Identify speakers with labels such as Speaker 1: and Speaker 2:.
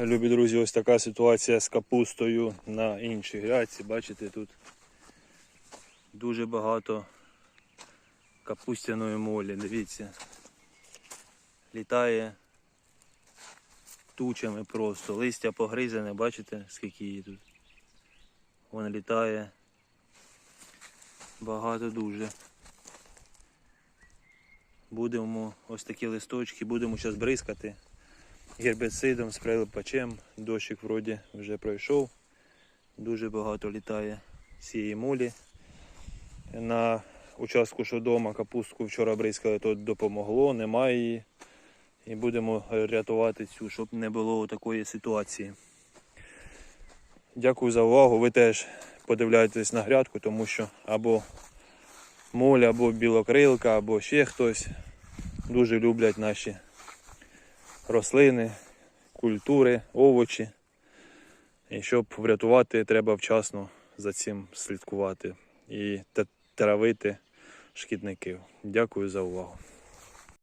Speaker 1: Любі друзі, ось така ситуація з капустою на іншій грядці. Бачите, тут дуже багато капустяної молі. Дивіться. Літає тучами просто. Листя погризене, бачите, скільки її тут. Вона літає. Багато дуже. Будемо ось такі листочки, будемо зараз бризкати гербіцидом, з прилипачем. Дощик вроді вже пройшов. Дуже багато літає цієї молі. На участку, що вдома, капустку вчора бризкали, то допомогло, немає її. І будемо рятувати цю, щоб не було такої ситуації. Дякую за увагу. Ви теж подивляйтесь на грядку, тому що або моль, або білокрилка, або ще хтось дуже люблять наші рослини, культури, овочі. І щоб врятувати, треба вчасно за цим слідкувати і травити шкідників. Дякую за увагу.